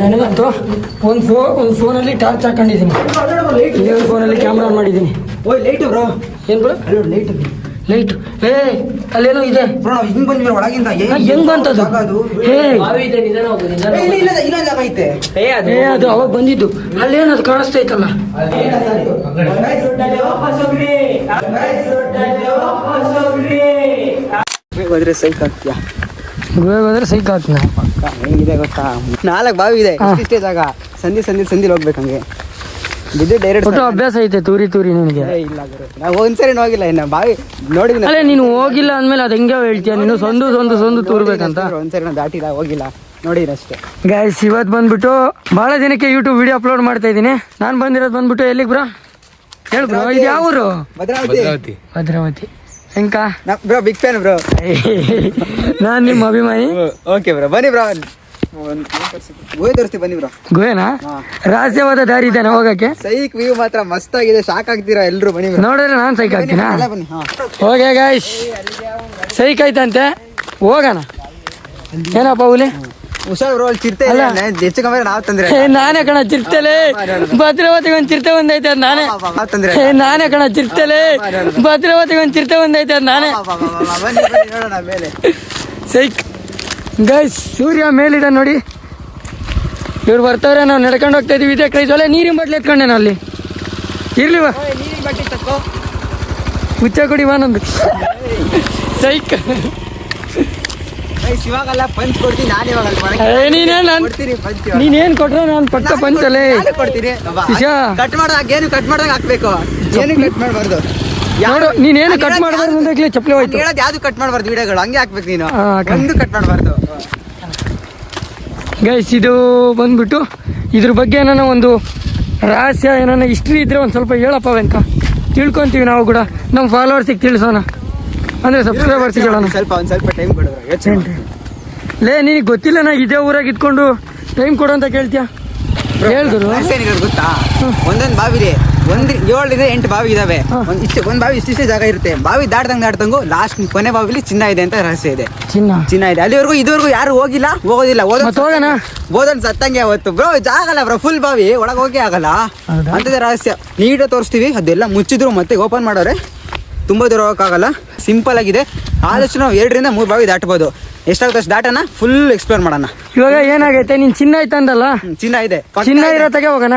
ನನಗಂತೂ ಒಂದು ಫೋ ಒಂದು ಫೋನಲ್ಲಿ ಟಾರ್ಚ್ ಹಾಕೊಂಡಿದ್ದೀನಿ. ಇನ್ನೊಂದು ಫೋನಲ್ಲಿ ಕ್ಯಾಮ್ರಾ ಆನ್ ಮಾಡಿದ್ದೀನಿ. ಓಯ್ ಲೈಟ್ ಬ್ರೋ. ಏನು ಬ್ರೋ? ಅಲ್ಲಿ ಲೈಟ್. ಲೈಟ್. ಏ ಅಲ್ಲೇನೋ ಇದೆ. ಬ್ರೋ ನಾವು ಹಿಂಗ್ ಬಂದ್ವಿ ಒಳಗಿಂದ. ಏ, ಹೆಂಗ್ ಬಂತದು? ಅದು. ಹೇ. ಏ, ಇಲ್ಲ ಇಲ್ಲ ಇಲ್ಲ ಜಾಗ ಐತೆ. ಏ ಅದು ಅವಾಗ ಬಂದಿದ್ದು. ಅಲ್ಲೇನದು ಇತ್ತಲ್ಲ. ಹೋದ್ರೆ ಸೈಕ್ ಗುಹೆಗೆ ಹೋದ್ರೆ ಸೈಕ್ ಹಾಕ್ತೀನಿ ಹೆಂಗಿದೆ ಗೊತ್ತಾ? ನಾಲ್ಕು ಬಾವಿ ಇದೆ. ಇಷ್ಟೇ ಜಾಗ. ಸಂಧಿ ಸಂಧಿ ಸಂಧಿಲಿ ಹೋಗ್ಬೇಕು ಹಂಗೆ. ಬಿದ್ದು ಡೈರೆಕ್ಟ್ ಒಟ್ಟು ಅಭ್ಯಾಸ ಐತೆ ತೂರಿ ತೂರಿ ನಿನಗೆ. ಇಲ್ಲ. ನಾವು ಒಂದ್ಸರಿ ಹೋಗಿಲ್ಲ ಇನ್ನ. ಬಾವಿ ನೋಡಿದ್ನ ಅಲ್ಲೇ ನೀನು ಹೋಗಿಲ್ಲ ಅಂದ್ಮೇಲೆ ಅದು ಹೆಂಗೆ ಹೇಳ್ತೀಯ? ನೀನು ಸಂದು ಸಂದು ಸಂದು ತೂರ್ಬೇಕಂತ? ಒಂದ್ಸರಿ ಸರಿ ದಾಟಿಲ್ಲ ಹೋಗಿಲ್ಲ. ನೋಡಿದ್ರೆ ಅಷ್ಟೇ ಗೈಸ್ ಇವತ್ತು ಬಂದ್ಬಿಟ್ಟು ಭಾಳ ದಿನಕ್ಕೆ ಯೂಟ್ಯೂಬ್ ವಿಡಿಯೋ ಅಪ್ಲೋಡ್ ಮಾಡ್ತಾ ಇದ್ದೀನಿ. ನಾನು ಬಂದಿರೋದು ಬಂದ್ಬಿಟ್ಟು ಎಲ್ಲಿಗೆ ಬ್ರೋ ಹೇಳು ಬ್ರೋ ಇದು ಯಾವ ಊರು ಭದ್ರಾವತಿ. ಭದ್ರಾವತಿ. ಹೆಂಕ ಬ್ರೋ ಬಿಗ್ ಫ್ಯಾನ್ ಬ್ರೋ. ನಾನು ನಿಮ್ಮ ಅಭಿಮಾನಿ. ಓಕೆ ಬ್ರೋ ಬನ್ನಿ ಬ್ರೋ. ಗೋಯ್ ತೋರಿಸ್ತೀವಿ ಬನ್ನಿ ಬ್ರೋ. ಗುಹೆನಾ. ರಹಸ್ಯವಾದ ದಾರಿ ಇದ್ದಾನೆ ಹೋಗಕ್ಕೆ? ಸೈಕ್ ವ್ಯೂ ಮಾತ್ರ ಮಸ್ತ್ ಆಗಿದೆ ಶಾಕ್ ಆಗ್ತೀರಾ ಎಲ್ರು ಬನ್ನಿ ನೋಡಿದ್ರೆ ನಾನು ಸೈಕ್ ಆಗ್ತೀನಾ? ಹೋಗೆ ಗಾಯ್ಸ್ ಸೈಕ್ ಆಯ್ತಂತೆ? ಹೋಗೋಣ. ಏನಪ್ಪ ಹುಲಿ? ಹುಷಾರ್ ರೋಲ್ ಚಿರ್ತೆ ಇಲ್ಲ. ಹೆಚ್ಚು ಕಮ್ಮಿ ನಾವ್ ತಂದ್ರೆ ನಾನೇ ಕಣ ಚಿರ್ತಲೆ ಭದ್ರಾವತಿಗೆ ಒಂದು ಚಿರತೆ ಒಂದೈತೆ ಅದು ನಾನೇ. ತಂದ್ರೆ ನಾನೇ ಕಣ ಚಿರ್ತಲೆ ಭದ್ರಾವತಿಗೆ ಒಂದು ಚಿರತೆ ಒಂದೈತೆ ಅದು ನಾನೇ. ಸೈಕ್. ಗೈಸ್ ಸೂರ್ಯ ಮೇಲಿಡ ನೋಡಿ. ಇವ್ರು ಬರ್ತಾವ್ರೆ ನಾವು ನಡ್ಕೊಂಡು ಹೋಗ್ತಾ ಇದೀವಿ. ಇದೇ ಕೈ ಸೊಲೆ ನೀರಿನ ಬಟ್ಲೆ ಎತ್ಕೊಂಡೆ ನಾನು ಅಲ್ಲಿ. ಇರ್ಲಿವ ಹುಚ್ಚ ಕುಡಿ ಬಾ ನಂದು. ಸೈಕ್. ಗೈಸ್, ಇವಾಗೆಲ್ಲ ಪಂಚ್ ಕೊಡ್ತೀನಿ ನಾನು ಇವಾಗ ನೀನೇನ್ ನಾನ್ ಕೊಡ್ತೀನಿ ಪಂಚ್ ನೀನೇನ್ ಕೊಟ್ರೆ ನಾನು ಪಕ್ಕ ಪಂಚಲೆ ನಾನೇ ಕೊಡ್ತೀನಿ. ಕಟ್ ಮಾಡ್ದಾಗ ಏನು ಕಟ್ ಮಾಡಿದಾಗ ಹಾಕ್ಬೇಕು? ಏನು ಕಟ್ ಮಾಡಬಾರ್ದು? ಯಾರು ನೀನೇನು ಕಟ್ ಮಾಡಬಾರ್ದು ಅಂತ ಚಪ್ಪಲಿ ಹೋಯ್ತು. ಹೇಳೋದು ಯಾವ್ದು ಕಟ್ ಮಾಡಬಾರ್ದು ವಿಡಿಯೋಗಳು? ಹಂಗೆ ಹಾಕ್ಬೇಕು ನೀನು. ಒಂದು ಕಟ್ ಮಾಡಬಾರ್ದು. ಗೈಸ್ ಇದು ಬಂದ್ಬಿಟ್ಟು ಇದ್ರ ಬಗ್ಗೆ ಏನಾನ ಒಂದು ರಹಸ್ಯ ಏನಾನ ಹಿಸ್ಟ್ರಿ ಇದ್ರೆ ಒಂದು ಸ್ವಲ್ಪ ಹೇಳಪ್ಪ ವೆಂಕ. ತಿಳ್ಕೊಂತೀವಿ ನಾವು ಕೂಡ. ನಮ್ಮ ಫಾಲೋವರ್ಸಿಗೆ ತಿಳಿಸೋಣ. ಅಂದರೆ ಸಬ್ಸ್ಕ್ರೈಬರ್ಸ್ ಹೇಳೋಣ ಸ್ವಲ್ಪ ಒಂದ್ ಸ್ವಲ್ಪ ಟೈಮ್ ಕೊಡು ಯೋಚನೆ ಮಾಡು. ಲೇ ನಿನಗೆ ಗೊತ್ತಿಲ್ಲ ನಾ ಇದೇ ಊರಾಗ ಇಟ್ಕೊಂಡು ಟೈಮ್ ಕೊಡು ಅಂತ ಕೇಳ್ತೀಯ? ಹೇಳಿದ್ರು ಗೊತ್ತಾ? ಒಂದೊಂದು ಬಾವಿ ಇದೆ ಒಂದ್ ಏಳರಿಂದ ಎಂಟು ಬಾವಿ ಇದಾವೆ. ಒಂದ್ ಇಷ್ಟು ಒಂದ್ ಬಾವಿ ಇಷ್ಟಿಷ್ಟೇ ಜಾಗ ಇರುತ್ತೆ. ಬಾವಿ ದಾಟ್ದಂಗ್ ದಾಟ್ದಂಗು ಲಾಸ್ಟ್ ಕೊನೆ ಬಾವಿಲಿ ಚಿನ್ನ ಇದೆ ಅಂತ ರಹಸ್ಯ ಇದೆ. ಚಿನ್ನ? ಚಿನ್ನ ಇದೆ. ಅಲ್ಲಿವರೆಗೂ ಇದುವರೆಗೂ ಯಾರು ಹೋಗಿಲ್ಲ ಹೋಗೋದಿಲ್ಲ. ಹೋಗೋಣ? ಓದನ್ ಸತ್ತಂಗೆ ಅವತ್ತು ಬ್ರೋ ಜಾಗಲ್ಲ ಬ್ರೋ ಫುಲ್ ಬಾವಿ. ಒಳಗೆ ಹೋಗೇ ಆಗಲ್ಲ? ಅಂತದೇ ರಹಸ್ಯ. ನೀಟಾಗಿ ತೋರಿಸ್ತೀವಿ. ಅದೆಲ್ಲ ಮುಚ್ಚಿದ್ರು ಮತ್ತೆ ಓಪನ್ ಮಾಡೋರೆ. ತುಂಬಾ ದೂರ ಹೋಗೋಕ್ಕಾಗಲ್ಲ. ಸಿಂಪಲ್ ಆಗಿದೆ. ಆದಷ್ಟು ನಾವು ಎರಡರಿಂದ ಮೂರು ಬಾವಿ ದಾಟ್ಬೋದು. ಎಷ್ಟಾಗುತ್ತೆ ಅಷ್ಟು ದಾಟನ ಫುಲ್ ಎಕ್ಸ್ಪ್ಲೋರ್ ಮಾಡೋಣ. ಇವಾಗ ಏನಾಗೈತೆ? ನೀನ್ ಚಿನ್ನ ಐತಂದಲ್ಲ? ಅಂದಲ್ಲ ಚಿನ್ನ ಇದೆ. ಚಿನ್ನ ಇರತ್ತಾಗೆ ಇರೋ ತಗೆ ಹೋಗೋಣ.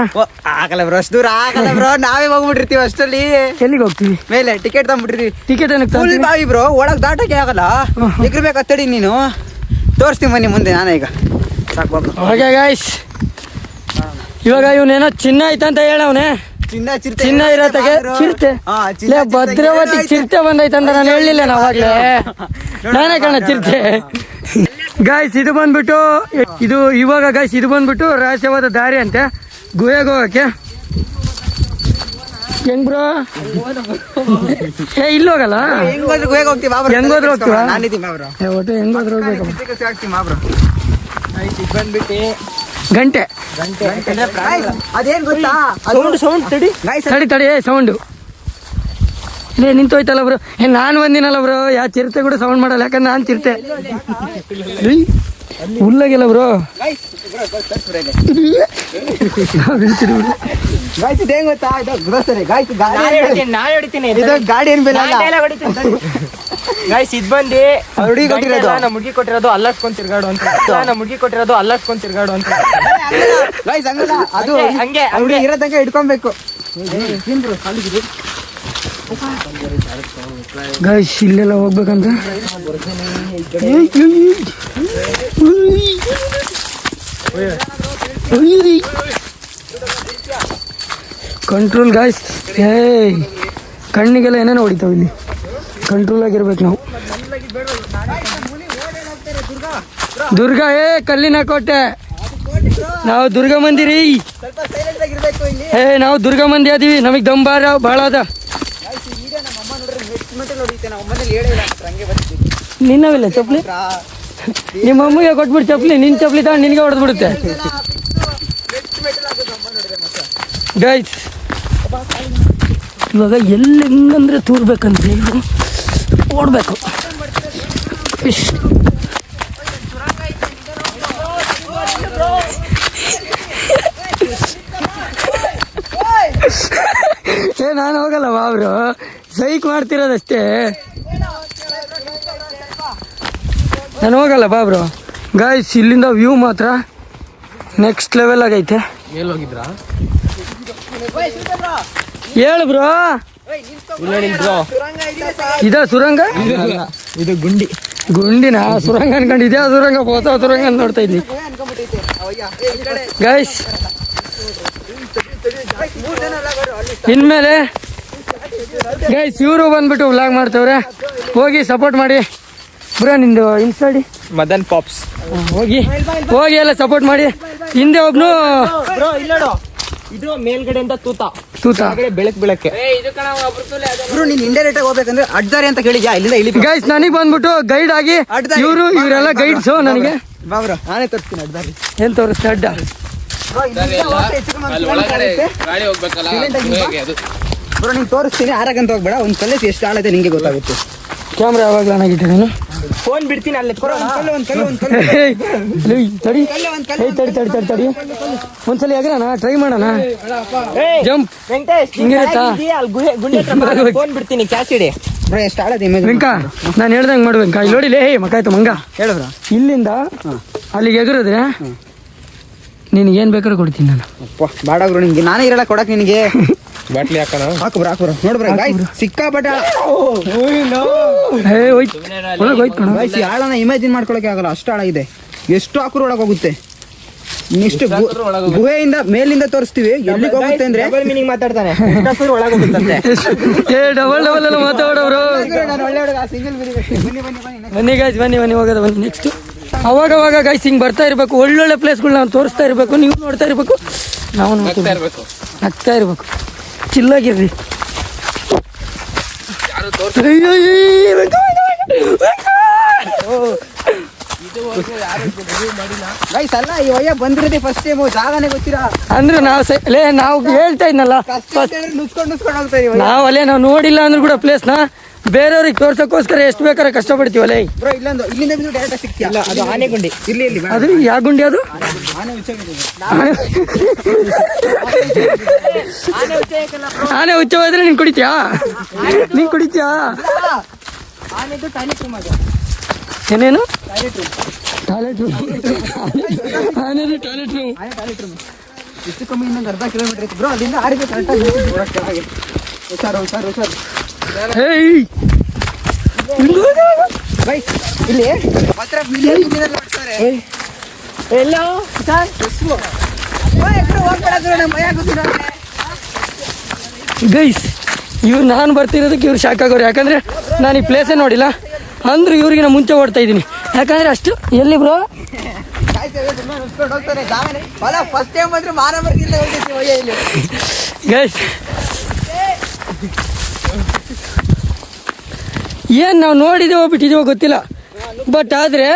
ಆಗಲ್ಲ ಬ್ರೋ ಅಷ್ಟು ದೂರ ಆಗಲ್ಲ ಬ್ರೋ. ನಾವೇ ಹೋಗ್ಬಿಟ್ಟಿರ್ತೀವಿ ಅಷ್ಟಲ್ಲಿ ಎಲ್ಲಿಗೆ ಹೋಗ್ತೀವಿ? ಮೇಲೆ ಟಿಕೆಟ್ ತಗೊಂಡ್ಬಿಟ್ಟಿರ್ತೀವಿ ಟಿಕೆಟ್ ಏನಕ್ಕೆ ಫುಲ್? ಬಾವಿ ಬ್ರೋ. ಒಳಗೆ ದಾಟಕ್ಕೆ ಆಗಲ್ಲ. ಎಗ್ರಬೇಕು ತಡಿ ನೀನು. ತೋರಿಸ್ತೀನಿ ಬನ್ನಿ ಮುಂದೆ ನಾನೇ ಈಗ. ಸಾಕು ಬಾಬು ಇವಾಗ ಇವನೇನೋ ಚಿನ್ನ ಐತಂತ ಹೇಳವನೆ. ಚಿನ್ನ ಚಿರತೆ ಚಿನ್ನ ಇರೋ ತಗೆ ಚಿರತೆ? ಲೇ ಚಿರತೆ ಭದ್ರಾವತಿ ಚಿರತೆ ಬಂದೈತಂತ ನಾನು ಹೇಳಿಲ್ಲ ನಾವಾಗ್ಲೇ ನಾನೇ ಕಣ ಚಿರತೆ. ಗಾಯ್ಸ್ ಇದು ಬಂದ್ಬಿಟ್ಟು ಇದು ಇವಾಗ ಗಾಯ್ಸ್ ಇದು ಬಂದ್ಬಿಟ್ಟು ರಹಸ್ಯವಾದ ದಾರಿ ಅಂತೆ. ಗುಹೆಗೆ ಹೋಗಕ್ಕೆ. ಹೆಂಗ್ ಬ್ರೋ? ಏ ಇಲ್ಲಿ ಹೋಗಲ್ಲ? ಹೆಂಗೋದ್ರು ಗುಹೆಗೆ ಹೋಗ್ತೀವಿ ಬಾ ಬ್ರೋ. ಹೆಂಗೋದ್ರು ಹೋಗ್ತೀವಾ? ನಾನಿದ್ದೀನಿ ಬಾ ಬ್ರೋ. ಏ, ಒಟ್ಟು ಹೆಂಗೋದ್ರು ಹೋಗ್ಬೇಕು. ಚಿಕ್ಕ ಗಂಟೆ. ಅದೇನ್ ಗೊತ್ತಾ ಸೌಂಡ್ ಸೌಂಡ್ ತಡಿ ತಡಿ ತಡಿ ಸೌಂಡು ಲೇ ನಿಂತೋಯ್ತಲ್ಲ ಬ್ರೋ. ಏ ನಾನು ಬಂದಿನಲ್ಲ ಬ್ರೋ. ಯಾ ಚಿರತೆ ಕೂಡ ಸೌಂಡ್ ಮಾಡಲ್ಲ. ಯಾಕಂದ್ರೆ ನಾನು ಚಿರತೆ. ಏಯ್, ಹುಲ್ಲಾಗಿಲ್ಲ ಬ್ರೋ. Guys, ಬ್ರೋ, ಗೊತ್ತಾ ಇದು ಗ್ರೋಸರಿ ಇಲ್ಲಿ. ಗಾಡಿ ಇದೇನ್ ಗೊತ್ತಾ ಇದು grocery. Guys, ಗಾಡಿ ಏನ್- ಇದು ಗಾಡಿ ಏನ್ ಬೆಲೆ ಅಲ್ಲ. ಗೈಸ್ ಇದ್ ಬಂದಿ ಅವ್ರ್ ಹುಡುಗಿ ಕೊಟ್ಟಿರೋದು. ನಮ್ಮ ಹುಡುಗಿ ಕೊಟ್ಟಿರೋದು ಅಲ್ಲಾಡ್ಸ್ಕೊಂಡ್ ತಿರ್ಗಾಡು ಅಂತ ನಮ್ಮ ಹುಡುಗಿ ಕೊಟ್ಟಿರೋದು ಅಲ್ಲಾಡ್ಸ್ಕೊಂಡ್ ತಿರ್ಗಾಡು ಅಂತ ಗಾಯ್ಸ್ ಹಂಗಲ್ಲ. ಅದು ಹಂಗೆ, ಹಂಗೆ, ಇರೋದಂಗೆ. ಇರೋ ತನಕ ಇಟ್ಕೊಬೇಕು ಗಾಯ್ಸ್ ಇಲ್ಲೆಲ್ಲ ಹೋಗ್ಬೇಕಂತ ಕಂಟ್ರೋಲ್ ಗಾಯ್ಸ್ ಏಯ್ ಕಣ್ಣಿಗೆಲ್ಲ ಏನೇನು ಹೊಡಿತಾವ ಇಲ್ಲಿ. ಕಂಟ್ರೋಲ್ ಆಗಿರ್ಬೇಕು ನಾವು. ದುರ್ಗಾ, ಏ, ಕಲ್ಲಿನ ಕೋಟೆ. ನಾವು ದುರ್ಗ ಮಂದಿರಿ. ಏ, ನಾವು ದುರ್ಗ ಮಂದಿ ಅದೀವಿ. ನಮಗೆ ದಂಬಾರ ಬಾರ ಭಾಳ ಅದ. ನಿನ್ನವಿಲ್ಲ ಚಪ್ಲಿ ನಿಮ್ಮ ಅಮ್ಮಗೆ ಕೊಟ್ಬಿಟ್ಟು ಚಪ್ಲಿ ನಿನ್ನ ಚಪ್ಲಿ ತಗೊಂಡು ನಿನಗೆ ಹೊಡೆದ್ಬಿಡುತ್ತೆ ಗೈಸ್ ಇವಾಗ ಎಲ್ಲಿ ಹೆಂಗಂದರೆ ತೂರ್ಬೇಕಂದ್ರೆ ಇಲ್ಲಿ ಓಡಬೇಕು. ಫಿಶ್ ಏ ನಾನು ಹೋಗಲ್ಲ ಬಾಬ್ರು ಸೈಕ್ ಮಾಡ್ತಿರೋದಷ್ಟೇ. ನಾನು ಹೋಗಲ್ಲ ಬಾಬ್ರು ಗಾಯ್ಸ್ ಇಲ್ಲಿಂದ ವ್ಯೂ ಮಾತ್ರ ನೆಕ್ಸ್ಟ್ ಲೆವೆಲ್ ಆಗೈತೆ. ಹೋಗಿದ್ರಾ? ಹೇಳು ಬ್ರೋ. ಇದ ಸುರಂಗ? ಇದು ಗುಂಡಿ. ಗುಂಡಿನ? ಸುರಂಗ ಅನ್ಕೊಂಡಿದ್ಯಾ? ಸುರಂಗ ಹೋತ ಸುರಂಗ ಅಂತ ನೋಡ್ತಾ ಇದ್ವಿ ಗೈಸ್ ಇನ್ಮೇಲೆ ಗೈಸ್ ಇವರು ಬಂದ್ಬಿಟ್ಟು ವ್ಲಾಗ್ ಮಾಡ್ತವ್ರೆ. ಹೋಗಿ ಸಪೋರ್ಟ್ ಮಾಡಿ. ಬ್ರೋ ನಿಂದು ಇನ್ಸ್ಟಾಡಿ ಮದನ್ ಪಾಪ್ಸ್. ಹೋಗಿ. ಹೋಗಿ ಎಲ್ಲ ಸಪೋರ್ಟ್ ಮಾಡಿ. ಹಿಂದೆ ಒಬ್ನು ಬ್ರೋ ಇಲ್ಲೋಡು ಇದು ಮೇಲ್ಗಡೆಯಿಂದ ತೂತ. ತೂತ. ಕೆಳಗಡೆ ಬೆಳಕ್ ಬೆಳಕ್ಕೆ. ಗುರು ನೀನ್ ಇಂಡೈರೆಕ್ಟ್ ಆಗಿ ಹೋಗ್ಬೇಕಂದ್ರೆ ಅಡ್ದಾರಿ ಅಂತ ಕೇಳಿದ್ಯಾ? ಇಲ್ಲಿಂದ ಇಲ್ಲಿ ಗೈಸ್ ನನಗೆ ಬಂದ್ಬಿಟ್ಟು ಗೈಡ್ ಆಗಿ. ಇವರು ಇವರೆಲ್ಲ ಗೈಡ್ಸು ನನಗೆ. ಬಾಬ್ರ ನಾನೇ ತರ್ತೀನಿ ಅಡ್ಡಾರಿ ಏನ್ ತೋರಿಸ್ತಾ ಅಡ್ಡ? ಬ್ರೋ ನೀನ್ ತೋರಿಸ್ತೀನಿ ಆರಾಗಂತ ಹೋಗ್ಬೇಡ. ಒಂದ್ ಕಲ್ಲು ಎಷ್ಟು ಆಳೈತೆ ನಿಂಗೆ ಗೊತ್ತಾಗುತ್ತೆ. ಕ್ಯಾಮ್ರಾ ಯಾವಾಗಲೂ ನನಗಿಟ್ಟೆ ನಾನು? ಫೋನ್ ಬಿಡ್ತೀನಿ ಅಲ್ಲಿ. ಬ್ರೋ, ಒಂದ್ ಕಲ್ಲು ಒಂದ್ ಕಲ್ಲು ಒಂದ್ ಕಲ್ಲು. ಏಯ್, ಏಯ್, ತಡಿ. ಏಯ್, ತಡಿ ತಡಿ ತಡಿ ತಡಿ. ಒಂದ್ಸಲ ಎಗರೋಣ ಟ್ರೈ ಮಾಡೋಣ. ಜಂಪ್ ವೆಂಕಟೇಶ್ ಹಿಂಗಿರುತ್ತಾ? ಅಲ್ಲಿ ಫೋನ್ ಬಿಡ್ತೀನಿ ಕ್ಯಾಶ್ ಇಡಿ. ಬ್ರೋ ಎಷ್ಟು ಆಳೈತೆ ಇಮೇಜ್ ವೆಂಕ ನಾನು ಹೇಳ್ದಂಗೆ ಮಾಡು ವೆಂಕ. ಇಲ್ಲಿ ನೋಡಿ ಲೇ ಮಕಾಯ್ತು ಮಂಗ. ಹೇಳು ಬ್ರೋ. ಇಲ್ಲಿಂದ ಅಲ್ಲಿಗೆ ಎಗರಿದ್ರೆ ನಿನಗೆ ಏನ್ ಬೇಕಾದ್ರೂ ಕೊಡ್ತೀನಿ ನಾನು. ಅಪ್ಪ ಬೇಡ ಗುರು ನಿಂಗೆ ನಾನೇ ಇರಲ್ಲ ಕೊಡಕ್ ನಿನಗೆ. ಬಾಟ್ಲಿ ಹಾಕೋಣ. ಹಾಕು ಬ್ರೋ ನೋಡ್ಬ್ರ ಬ್ರೋ. ನೋಡು ಬ್ರೋ ಗಾಯ್ಸ್ ಸಿಕ್ಕಾಪಟ್ಟೆ ಹೇ ಹೋಯ್ತು. ಒಳಗೆ ಹೋಯ್ತು ಕಣ. ಗಾಯ್ಸ್ ಆಳನ ಇಮ್ಯಾಜಿನ್ ಮಾಡ್ಕೊಳಕ್ಕೆ ಆಗಲ್ಲ. ಅಷ್ಟು ಆಳ ಇದೆ. ಎಷ್ಟು ಹಾಕುರು ಒಳಗೆ ಹೋಗುತ್ತೆ. ನೆಕ್ಸ್ಟ್ ಗುಹೆಯಿಂದ ಮೇಲಿಂದ ತೋರಿಸ್ತೀವಿ. ಎಲ್ಲಿಗೆ ಹೋಗುತ್ತೆ ಅಂದ್ರೆ ಡಬಲ್ ಮೀನಿಂಗ್ ಮಾತಾಡ್ತಾನೆ. ಒಳಗೆ ಹೋಗುತ್ತಂತೆ ಏ ಡಬಲ್ ಡಬಲ್ ಎಲ್ಲ ಮಾತಾಡೋರು ನಾನು ಒಳ್ಳೆ ಹುಡುಗ ಸಿಂಗಲ್ ಬನ್ನಿ ಬನ್ನಿ ಬನ್ನಿ ಬನ್ನಿ ಬನ್ನಿ ಗಾಯ್ಸ್ ಬನ್ನಿ ಬನ್ನಿ ಹೋಗೋದ ಬನ್ನಿ ನೆಕ್ಸ್ಟ್ ಅವಾಗ ಅವಾಗ ಗಾಯ್ಸ್ ಹಿಂಗ್ ಬರ್ತಾ ಇರ್ಬೇಕು. ಒಳ್ಳೊಳ್ಳೆ ಪ್ಲೇಸ್ಗಳು ನಾವು ತೋರಿಸ್ತಾ ಇರ್ಬೇಕು. ನೀವು ನೋಡ್ತಾ ಇರ್ಬೇಕು. ನಾವು ನೋಡ್ತಾ ಇರ್ಬೇಕು. ನಗ್ತಾ ಇರ್ಬೇಕು. ಚಿಲ್ಲಾಗಿರ್ರಿ. ಗೈಸ್ ಅಲ್ಲ ಈ ವಯ್ಯ ಬಂದಿರೋದೇ ಫಸ್ಟ್ ಟೈಮ್ ಜಾಗನೇ ಗೊತ್ತಿರಾ ಅಂದ್ರೆ ನಾವು ಲೇ ನಾವು ಹೇಳ್ತಾ ಇದ್ನಲ್ಲ. ನುಸ್ಕೊಂಡು ನುಸ್ಕೊಂಡು ಹೋಗ್ತಾ ಇದೀವಿ ನಾವು ಅಲ್ಲೇ ನಾವು ನೋಡಿಲ್ಲ ಅಂದ್ರೆ ಕೂಡ ಪ್ಲೇಸ್ನ ಬೇರೆಯವ್ರಿಗೆ ತೋರ್ಸಕ್ಕೋಸ್ಕರ ಎಷ್ಟು ಬೇಕಾದ್ರೆ ಕಷ್ಟಪಡ್ತೀವಲ್ಲ ಬ್ರೋ ಇಲ್ಲೊಂದು ಇಲ್ಲಿಂದ ಬಿದ್ದು ಡೈರೆಕ್ಟ್ ಸಿಗ್ತೀಯ? ಇಲ್ಲ ಅದು ಇಲ್ಲಿ ಇರ್ಲಿ ಬೇಡ. ಅದು ಯಾವ ಗುಂಡಿ ಅದು? ಆನೆ ಹುಚ್ಚಾಗಿದೆ. ಆನೆ ಹುಚ್ಚವಾದ್ರೆ ನೀನ್ ಕುಡಿತೀಯಾ? ನೀನ್ ಕುಡಿತ್ಯಾ? ಆನೆದು ಟಾಯ್ಲೆಟ್ ರೂಮ್ ಅದು. ಏನೇನು? ಟಾಯ್ಲೆಟ್ ರೂಮ್ ಆನೆ ಟಾಯ್ಲೆಟ್ ರೂಮ್ ಆನೆ ಟಾಯ್ಲೆಟ್ ರೂಮ್ ಇಷ್ಟು ಕಮ್ಮಿ ಇನ್ನೊಂದು ಅರ್ಧ ಕಿಲೋಮೀಟರ್ ಇತ್ತು ಬ್ರೋ ಅಲ್ಲಿಂದ ಆರಿಗೆ ಕರೆಕ್ಟಾಗಿ ಹುಷಾರು ಹುಷಾರು ಹುಷಾರು. ಇಲ್ಲಿ. ಎಲ್ಲೋ ಗೈಸ್ ಇವ್ರು ನಾನು ಬರ್ತಿರೋದಕ್ಕೆ ಇವ್ರು ಶಾಕ್ ಆಗೋರು. ಯಾಕಂದ್ರೆ ನಾನು ಈ ಪ್ಲೇಸೇ ನೋಡಿಲ್ಲ. ಅಂದ್ರೆ ಇವ್ರಿಗಿನ ಮುಂಚೆ ಓಡ್ತಾ ಇದ್ದೀನಿ. ಯಾಕಂದ್ರೆ ಅಷ್ಟು ಎಲ್ಲಿ ಬ್ರೋ ಫಸ್ಟ್ ಟೈಮ್ ಬಂದ್ರೆ ಮಾನ ಬರ್ತಿಲ್ಲ ಹೋಗಿದ್ವಿ ಒಯ್ಯ ಇಲ್ಲಿ ಗೈಸ್ ಏನ್ ನಾವು ನೋಡಿದೇವೋ ಬಿಟ್ಟಿದೇವೋ ಗೊತ್ತಿಲ್ಲ. ಬಟ್ ಆದ್ರೆ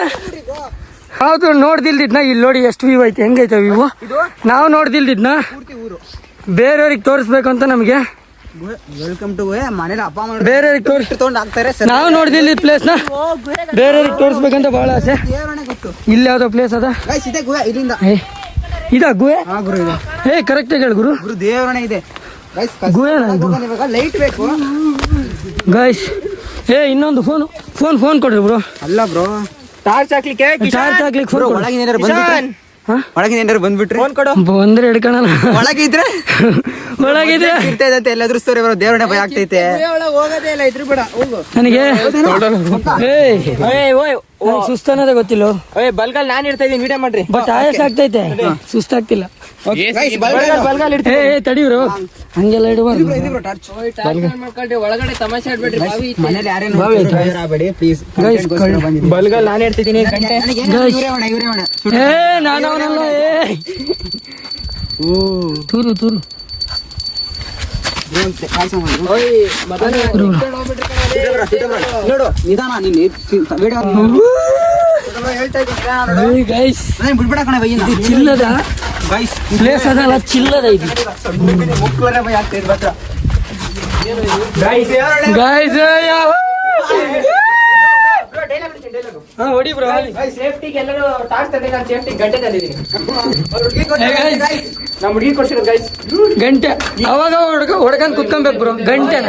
ಹೌದು ನೋಡ್ದಿಲ್ದಿದ್ನ ಇಲ್ಲಿ ನೋಡಿ ಎಷ್ಟು ವ್ಯೂ ಐತೆ ಹೆಂಗೈತೆ ವ್ಯೂ ನಾವು ನೋಡ್ದಿಲ್ದಿದ್ನ? ಬೇರೆಯವ್ರಿಗೆ ತೋರಿಸ್ಬೇಕು ಅಂತ ನಮಗೆ. ವೆಲ್ಕಮ್ ಟು ಮನೇಲಿ ಅಪ್ಪ ಅಮ್ಮ ಬೇರೆಯವ್ರಿಗೆ ತೋರಿಸಿ ತಗೊಂಡು ಹಾಕ್ತಾರೆ ಸರ್. ನಾವು ನೋಡ್ದಿಲ್ಲ ಪ್ಲೇಸ್ನ ಬೇರೆಯವ್ರಿಗೆ ತೋರಿಸ್ಬೇಕಂತ ಬಹಳ ಆಸೆ. ಇಲ್ಲ ಯಾವ್ದೋ ಪ್ಲೇಸ್ ಅದ? ಇದ ಗುಹೆ ಇಲ್ಲಿಂದ. ಇದಾ ಗುಹೆ? ಹಾ ಗುರು ಇದೆ. ಏ ಕರೆಕ್ಟಾಗಿ ಹೇಳಿ ಗುರು. ಗುರು ಇದೆ. ಗುಹೆ? ಲೈಟ್ ಬೇಕು. ಗೈಸ್ ಏ ಇನ್ನೊಂದು ಫೋನ್ ಫೋನ್ ಫೋನ್ ಕೊಡ್ರಿ ಬ್ರೋ ಅಲ್ಲ ಬ್ರೋ ಟಾರ್ಚ್ ಹಾಕ್ಲಿಕ್ಕೆ ಚಾರ್ಜ್ ಹಾಕ್ಲಿಕ್ಕೆ ಫೋನ್ ಬ್ರೋ ಒಳಗಿನ ಏನಾರು ಬಂದ್ಬಿಟ್ರೆ? ಹಾ? ಒಳಗಿನ ಏನಾರು ಬಂದ್ಬಿಟ್ರೆ? ಫೋನ್ ಕೊಡು. ಬಂದ್ರೆ ಹಿಡ್ಕೊಳ್ಳೋಣ ಒಳಗಿದ್ರೆ? ಒಳಗಿದೆ ಇರ್ತೈತೆ ಎಲ್ಲಾದ್ರೂ ಸ್ಟೋರಿ ಬರೋ ದೇವರೇ ಭಯ ಆಗ್ತೈತೆ. ಹೋಗೋದೇ ಇಲ್ಲ ಇದ್ರು ಬಿಡ ಹೋಗು. ನನಗೆ? ಏಯ್ ಓಯ್ ಓಯ್. ನಂಗ್ ಸುಸ್ತನ್ನೋದೇ ಗೊತ್ತಿಲ್ಲ? ಓಯ್ ಬಲ್ಗಲ್ ನಾನ್ ಇರ್ತಾ ಇದ್ದೀನಿ ವಿಡಿಯೋ ಮಾಡ್ರಿ. ಬಟ್ ಆಯಾಸ ಆಗ್ತೈತೆ. ಸುಸ್ತಾಗ್ತಿಲ್ಲ. ತಡೀವ್ರು ಹಂಗೆಲ್ಲ ಇಡಬಾರ್ದು ಒಳಗಡೆ ತಮಾಷೆ ಆಡ್ಬೇಡ್ರಿ ಪ್ಲೀಸ್. ಬಲ್ಗಲ್ ನಾನು ಏ ನಾನು ಅವನಲ್ಲ ಏ. ತೂರು ತೂರು. ನೋಡು ನಿಧಾನ ನೀನು ವಿಡಿಯೋ ಹೇಳ್ತಾ ಇದ್ದೀನಿ ಬಿಡ್ಬೇಡ ಕಣ ಚಿಲ್ಲದ? ಪ್ಲೇಸ್ ಅದಲ್ಲ ಚಿಲ್ಲದ ಇದು. ಗೈಸ್ ಹೊಡಿ ಬ್ರೋ ಸೇಫ್ಟಿಗೆ ಎಲ್ಲರೂ ಟಾರ್ಚ್ ತಂದೆ ನಾನು ಸೇಫ್ಟಿ ಗಂಟೆ ತಂದಿದ್ದೀನಿ Hey, ನಮ್ಮ ಹುಡುಗಿ ಕೊಡ್ಸಿರೋದು ಗೈಸ್ ಗಂಟೆ. ಅವಾಗ ಹುಡುಗ ಹೊಡ್ಕೊಂಡ್ ಕುತ್ಕೊಬೇಕು ಬ್ರೋ ಗಂಟೆನ.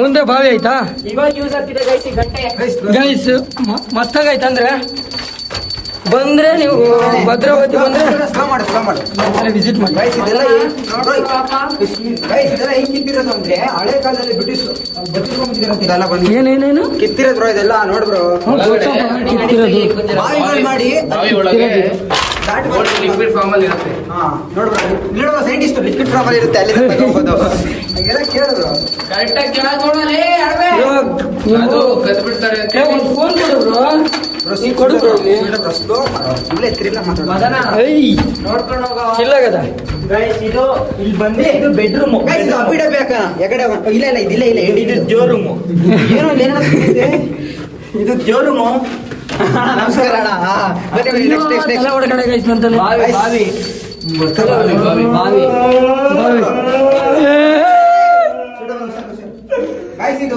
ಮುಂದೆ ಬಾವಿ ಆಯ್ತಾ? ಇವಾಗ ಯೂಸ್ ಆಗ್ತಿದೆ ಗೈಸ್ ಗಂಟೆ. ಗೈಸ್ ಮಸ್ತಾಗೈತೆ ಅಂದ್ರೆ? ಬಂದ್ರೆ ನೀವು ಭದ್ರಾವತಿ ಬಂದ್ರೆ ವಿಸಿಟ್ ಮಾಡಿ ಹಳೆ ಕಾಲದಲ್ಲಿ ಏನೇನೇನು? ಕಿತ್ತಿರೋದ್ ಇದೆಲ್ಲ ನೋಡ್ಬ್ರೋ ಮಾಡಿ. ಲಿಕ್ವಿಡ್ ಇರುತ್ತೆ. ಸೈಂಟಿಸ್ಟ್ ಲಿಕ್ವಿಡ್ ಫಾರ್ಮ್ ಇರುತ್ತೆ ಅಲ್ಲಿ ಹೋಗೋದು. ಕೇಳಿದ್ರು ಕರೆಕ್ಟಾಗಿ ನೋಡೋಣ ಅದು ಒಂದು ಫೋನ್ ಕೊಡುಬ್ರು ನೀನ್ ಕೊಡು ಇಲ್ಲಿ. ಮದನ. ನೋಡ್ಕೊಂಡು ಗೈಸ್ ಇದು ಇಲ್ಲಿ ಬಂದು ಇದು ಬೆಡ್ರೂಮ್ ಇಲ್ಲ ಇಲ್ಲ ಇದಿಲ್ಲ ಇಲ್ಲ ಇದು ಜೋರೂಮ್ ಏನೋ ಇಲ್ಲಿ ಏನೋ ಇದು. ನಮಸ್ಕಾರ ಅಣ್ಣ. ಬನ್ನಿ ಒಳಗಡೆ ಗೈಸ್ ಬಾವಿ ಬಾವಿ. ಬಾವಿ ಬಾವಿ ಬಾವಿ. ಇದು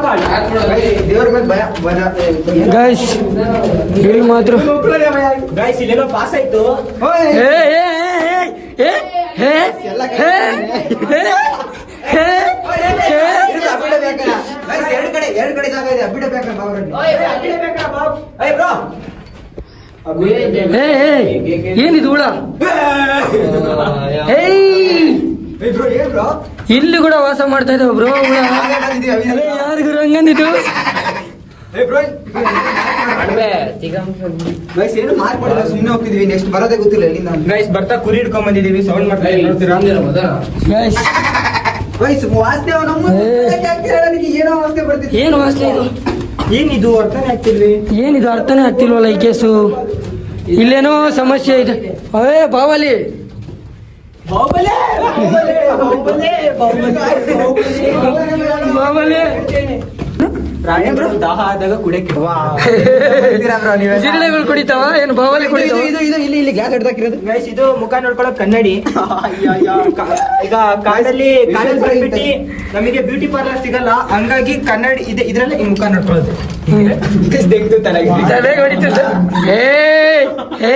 ದೇವ್ರ ಮೇಲೆ ಭಯ ಗೈಸ್ ಬಿಲ್ ಮಾತ್ರ ಗೈಸ್ ಇಲ್ಲೇನೋ ಪಾಸ್ ಆಯ್ತು ಎರಡು ಕಡೆ ಎರಡು ಕಡೆ ಜಾಗ ಇದೆ ಅಬ್ಬಿಡ ಬೇಕಾ ಬಾಬು ಏನಿದು ಹುಳ ಏಯ್ ಇಲ್ಲಿ ಕೂಡ ವಾಸ ಮಾಡ್ತಾ ಇದ್ದಾವೆ ಬ್ರೋ ಯಾರಿಗೂ ಹಂಗಂದಿತ್ತು ಬರ್ತಾ ಕುರಿ ಸೌಂಡ್ ಮಾಡ್ತಾ ಏನು ಏನಿದು ಅರ್ಥನೇ ಏನಿದು ಅರ್ಥನೇ ಆಗ್ತಿಲ್ವಲ್ಲ ಈ ಕೇಸು? ಇಲ್ಲೇನೋ ಸಮಸ್ಯೆ ಇದೆ. ಅವೇ ಬಾವಲಿ. ಬಾವಲಿ? ದಾಹ ಆದಾಗ ಕುಡಿಯಕ್ಕೆ ಜಿರಳೆಗಳು ಕುಡಿತಾವ? ಏನು ಬಾವಲಿ ಇದು ಕುಡಿತಾವ? ಇದು ಇದು ಇಲ್ಲಿ ಇಲ್ಲಿ ಗ್ಲಾಸ್ ಹಿಡ್ದಾಕಿರೋದು ಗೈಸ್ ಇದು ಮುಖ ನೋಡ್ಕೊಳ್ಳೋ ಕನ್ನಡಿ. ಈಗ ಕಾಡಲ್ಲಿ ಕಾಡಲ್ಲಿ ಬಂದ್ಬಿಟ್ಟು ನಮಗೆ ಬ್ಯೂಟಿ ಪಾರ್ಲರ್ ಸಿಗಲ್ಲ. ಹಂಗಾಗಿ ಕನ್ನಡಿ ಇದೆ ಇದ್ರಲ್ಲೇ ಈ ಮುಖ ನೋಡ್ಕೊಳ್ಳೋದು. ತೆಗ್ದು ತಲೆಗೆ. ತಲೆಗೆ ಏ ಹೇ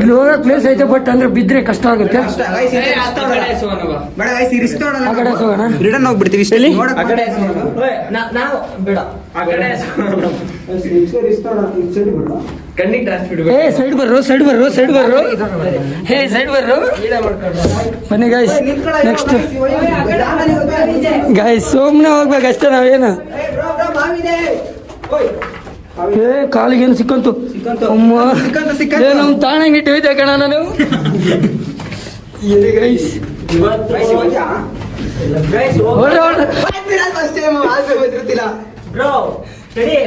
ಇಲ್ಲಿ ಪ್ಲೇಸ್ ಐತೆ ಬಟ್ ಅಂದ್ರೆ ಬಿದ್ರೆ ಕಷ್ಟ ಆಗುತ್ತೆ. ರಿಟರ್ನ್ ಹೋಗ್ಬಿಡ್ತೀವಿ ಸೈಡ್ ಬರ್ರು ಸೈಡ್ ಬರ್ರು ಸೈಡ್ ಬರ್ರು. ಹೇ ಸೈಡ್ ಬರ್ರು. ಬನ್ನಿ ಗಾಯ್ಸ್ ನೆಕ್ಸ್ಟ್ ಗಾಯ್ಸ್ ಸೋಮ್ನ ಹೋಗ್ಬೇಕಷ್ಟೇ ನಾವೇನು? ಏ ಕಾಲಿಗೇನು ಸಿಕ್ಕಂತು? ಅಮ್ಮ. ಏ ನಮ್ಮ ತಾಣೆ ಇಟ್ಟು ಕಣ ನಾನು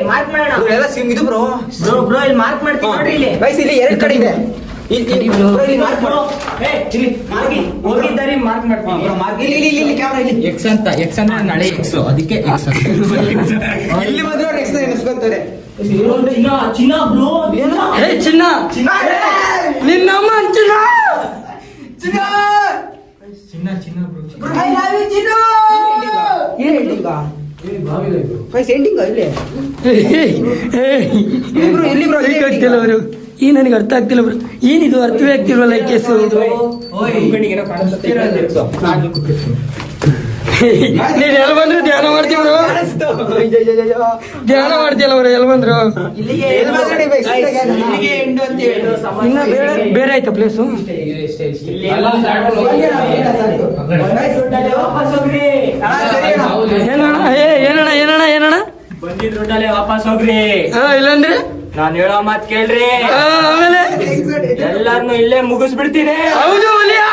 ಮಾರ್ಕ್ ಮಾಡೋಣ. ಇದು ಬ್ರೋ ಬ್ರೋ ಇಲ್ಲಿ ಮಾರ್ಕ್ ಮಾಡ್ತೀನಿ ಇಲ್ಲಿ. ಇಲ್ಲಿ ಎರಡು ಕಡೆ ಇದೆ. ಎಕ್ಸ್ ಅಂತ ಎಕ್ಸ್ ಅಂದ್ರೆ ನಳೆ ಎಕ್ಸ್ ಅದಕ್ಕೆ ಎಕ್ಸ್ ಇಲ್ಲಿ ಬಂದ್ರೆ ಎಕ್ಸ್ ಎಣಿಸ್ಕೊಂತಾರೆ. చిన్న ಫೈಸ್ ಎಂಡಿಂಗ್ ಬ್ರೋ ಈ ನನಗೆ ಅರ್ಥ ಆಗ್ತಿಲ್ಲ ಬ್ರೋ. ಏನಿದು ಅರ್ಥವೇ ಆಗ್ತಿಲ್ವಲ್ಲ ಈ ಕೇಸು? ನೀನ್ ಎಲ್ ಬಂದ್ರು ಧ್ಯಾನ ಮಾಡ್ತೀವಿ ಧ್ಯಾನ ಮಾಡ್ತೀಯಲ್ಲ ಅವ್ರ ಎಲ್ ಬಂದ್ರು? ಇನ್ನ ಬೇರೆ ಬೇರೆ ಆಯ್ತಾ ಪ್ಲೇಸು ಏನಣ್ಣ? ಏನಣ್ಣ ಏನಣ್ಣ ಏನಣ್ಣ? ಬಂದಿದ್ ರೋಡಲ್ಲೇ ವಾಪಸ್ ಹೋಗ್ರಿ. ಇಲ್ಲಂದ್ರೆ? ನಾನ್ ಹೇಳೋ ಮಾತ್ ಕೇಳ್ರಿ. ಆಮೇಲೆ? ಎಲ್ಲಾರ್ನು ಇಲ್ಲೇ ಮುಗಿಸ್ಬಿಡ್ತೀನಿ. ಹೌದು ಹುಲಿಯ.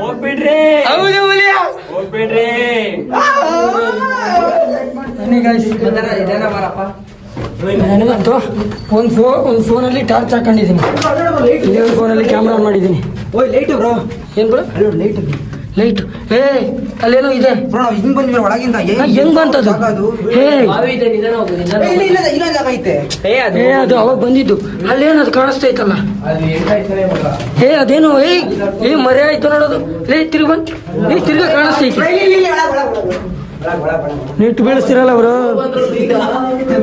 ಹೋಗ್ಬಿಡ್ರಿ. ಹೌದು ಹುಲಿಯ. ಹೋಗ್ಬಿಡ್ರಿ. ನನಗಂತೂ ಒಂದು ಫೋ ಒಂದು ಫೋನಲ್ಲಿ ಟಾರ್ಚ್ ಹಾಕೊಂಡಿದ್ದೀನಿ. ಇನ್ನೊಂದು ಫೋನಲ್ಲಿ ಕ್ಯಾಮ್ರಾ ಆನ್ ಮಾಡಿದ್ದೀನಿ. ಓಯ್ ಲೈಟ್ ಬ್ರೋ. ಏನ್ ಬ್ರೋ? ಲೈಟ್ ಲೈಟ್ ಏ ಅಲ್ಲೇನೋ ಇದೆ? ಬ್ರೋ ನಾವು ಹಿಂಗ್ ಬಂದ್ವಿ ಒಳಗಿಂದ ಹೆಂಗ್ ಬಂತದು? ಹೇ. ಏ, ಇಲ್ಲ ಇಲ್ಲ ಇನ್ನೊಂದ್ ಜಾಗ ಏ ಅದು ಅವಾಗ ಬಂದಿದ್ದು. ಅಲ್ಲೇನದು ಕಾಣಿಸ್ತೈತಲ್ಲ ಏ ಅದೇನು ಏ ಏ ಮರೆ ಆಯ್ತು ನೋಡೋದು. ಲೇ ತಿರ್ಗ ಬಂದ್. ಏ ತಿರ್ಗ ಕಾಣಿಸ್ತೈತಿ. ನೆಟ್ ಬೀಳಿಸ್ತಿರಲ್ಲ ಅವರು?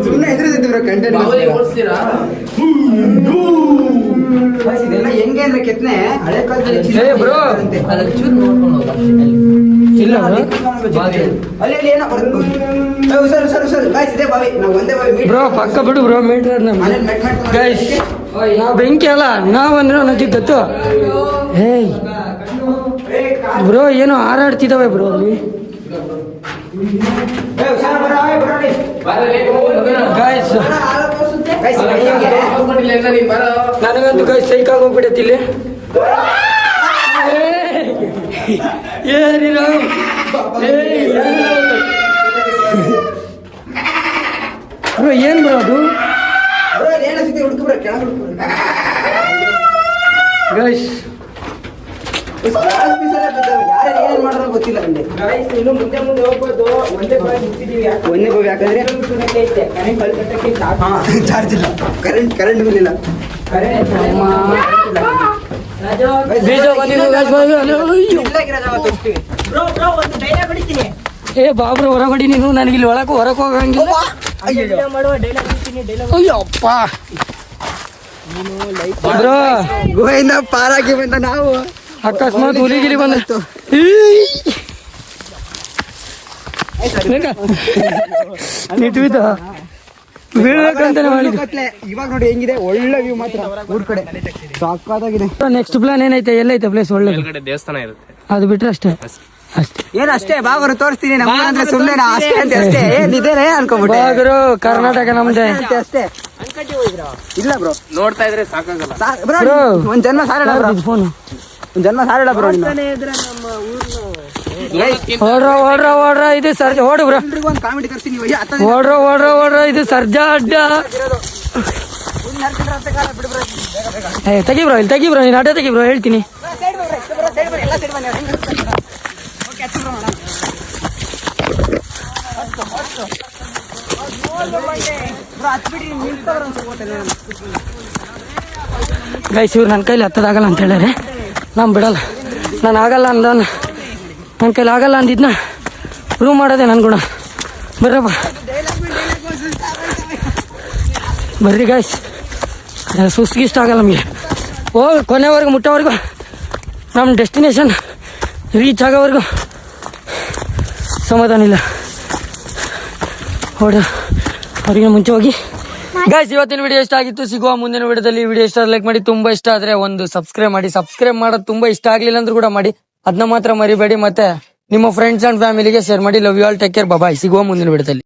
ಸುಮ್ನೆ ಎದುರಿಸಿದ್ದು ಬ್ರೋ ಕಂಟೆಂಟ್ ಕೆತ್ತನೆ ಹಳೆ ಕಾಲದಲ್ಲಿ ಚಿನ್ನ ಏ, bro. ಅಂತೆ. ಇಲ್ಲ ಅಲ್ಲಿ ಅಲ್ಲಿ ಏನೋ ಬರುತ್ತೆ ಏ, ಹುಷಾರು ಹುಷಾರು ಹುಷಾರು. ಗಾಯ್ಸ್ ಇದೆ ಬಾವಿ. ನಾವು ಒಂದೇ ಬಾವಿ meet ಬ್ರೋ ಪಕ್ಕ ಬಿಡು ಬ್ರೋ ಮೀಟರ್ ಮನೇಲಿ ಮೆಟ್ ಮಾಡ್ಕೊಂಡು ಗೈಸ್ ನಾವು ಬೆಂಕಿ ಅಲ್ಲ ನಾವಂದ್ರೆ ನನಗೆ ಗೊತ್ತು ಏಯ್. ಬ್ರೋ ಏನೋ ಹಾರಾಡ್ತಿದಾವೆ ಬ್ರೋ ಅಲ್ಲಿ. ಏ, ಹುಷಾರು ಬರೋ, ಬರೋ? ನನಗಂತೂ ಕೈ ಸೈಕ್ ಆಗೋಗ್ಬಿಟ್ಟೈತಿ ಇಲ್ಲಿ ಏನಿಲ್ಲ ಬ್ರೋ ಏನ್ ಬ್ರೋ ಅದು ಒಂದೇ ಬಾವಿ ಯಾಕಂದ್ರೆ ಚಾರ್ಜ್ ಇಲ್ಲ. ಕರೆಂಟ್ ಕರೆಂಟ್ ಬಿಲ್ ಇಲ್ಲ. ಏ ಬಾಬ್ರ ಹೊರಗಡಿ ನೀನು. ನನಗೆ ಇಲ್ಲಿ ಒಳಗೆ ಹೊರಕ್ ಹೋಗಂಗಿಲ್ಲ ಅಯ್ಯಪ್ಪ. ಪಾರಾಗಿ ಬಂದ ನಾವು. ಅಕಸ್ಮಾತ್ ಹುಲಿ ಗಿಲಿ ಬಂದಿತ್ತು ನಿಟ್ವಿತ ಬೀಳ್ಬೇಕಂತಾನೆ ಕತ್ಲೆ. ಇವಾಗ ನೋಡಿ ಹೆಂಗಿದೆ ಒಳ್ಳೆ ವ್ಯೂ ಮಾತ್ರ ಊರ್ ಕಡೆ. ಸಾಕಾದಾಗಿದೆ. ನೆಕ್ಸ್ಟ್ ಪ್ಲಾನ್ ಏನೈತೆ? ಎಲ್ಲೈತೆ ಪ್ಲೇಸ್ ಒಳ್ಳೇದು? ದೇವಸ್ಥಾನ ಇರುತ್ತೆ. ಅದು ಬಿಟ್ರೆ ಅಷ್ಟೇ. ಅಷ್ಟೇ. ಏನ್ ಅಷ್ಟೇ? ಬಾಗರು ತೋರಿಸ್ತೀನಿ ನಮ್ಮ ಅಂದ್ರೆ ಸುಮ್ಮನೆ ಅಷ್ಟೇ ಅಂತ ಅಷ್ಟೇ. ಏನ್ ಇದೇನೆ ಅನ್ಕೊಂಬಿಟ್ಟೆ ಬಾಗರು ಕರ್ನಾಟಕ ನಮ್ದೆ. ಅಷ್ಟೇ ಇಲ್ಲ ಬ್ರೋ. ನೋಡ್ತಾ ಇದ್ರೆ ಸಾಕಾಗಲ್ಲ. ಬ್ರೋ. ಒಂದ್ ಜನ್ಮ ಸಾರಲ್ಲ ಫೋನ್ ಒಂದ್ ಜನ್ಮ ಸಾರಲ್ಲ ಬ್ರೋ ಓಡ್ರ ಓಡ್ರ ಓಡ್ರ ಇದು ಸರ್ಜಾ ಓಡು ಬ್ರೋ. ಕಾಮಿಡಿ ಓಡ್ರ ಓಡ್ರ ಓಡ್ರ ಇದು ಸರ್ಜಾ ಅಡ್ಡ. ಏ ತೆಗಿ ಬ್ರೋ ಇಲ್ಲಿ ತೆಗಿ ಬ್ರೋ ನೀನು ಅಡ್ಡ ತೆಗಿ ಬ್ರೋ ಹೇಳ್ತೀನಿ. ಗೈಸ್ ಇವ್ರು ನನ್ನ ಕೈಲಿ ಹತ್ತದಾಗಲ್ಲ ಅಂತ ಹೇಳ್ಯಾರೆ. ನಾನು ಬಿಡಲ್ಲ. ನಾನು ಆಗಲ್ಲ ಅಂದ ನನ್ನ ಕೈಲಿ ಆಗಲ್ಲ ಅಂದಿದ್ನ ಪ್ರೂವ್ ಮಾಡೋದೆ ನನ್ನ ಗುಣ. ಬರ್ರಪ್ಪ. ಬರ್ರಿ ಗೈಸ್ ಸುಸ್ತಿಗಿಷ್ಟ ಆಗಲ್ಲ ನಮಗೆ. ಓ ಕೊನೆವರೆಗೂ, ಮುಟ್ಟೋವರೆಗೂ. ನಮ್ಮ ಡೆಸ್ಟಿನೇಷನ್ ರೀಚ್ ಆಗೋವರೆಗೂ. ಸಮಾಧಾನ ಇಲ್ಲ. ಹೊಡ ಅವ್ರಿಗೆ ಮುಂಚೆ ಹೋಗಿ. ಗಾಯ್ಸ್ ಇವತ್ತಿನ ವಿಡಿಯೋ ಇಷ್ಟ ಆಗಿತ್ತು? ಸಿಗುವ ಮುಂದಿನ ವಿಡಿಯೋದಲ್ಲಿ ವಿಡಿಯೋ ಇಷ್ಟ ಲೈಕ್ ಮಾಡಿ. ತುಂಬಾ ಇಷ್ಟ ಆದ್ರೆ ಒಂದು ಸಬ್ಸ್ಕ್ರೈಬ್ ಮಾಡಿ. ಸಬ್ಸ್ಕ್ರೈಬ್ ಮಾಡೋದು ತುಂಬಾ ಇಷ್ಟ ಆಗ್ಲಿಲ್ಲ ಅಂದ್ರೂ ಕೂಡ ಮಾಡಿ. ಅದನ್ನ ಮಾತ್ರ ಮರಿಬೇಡಿ ಮತ್ತೆ ನಿಮ್ಮ ಫ್ರೆಂಡ್ಸ್ ಅಂಡ್ ಫ್ಯಾಮಿಲಿಗೆ ಶೇರ್ ಮಾಡಿ. Love you all take care bye ಸಿಗುವ ಮುಂದಿನ ವಿಡಿಯೋದಲ್ಲಿ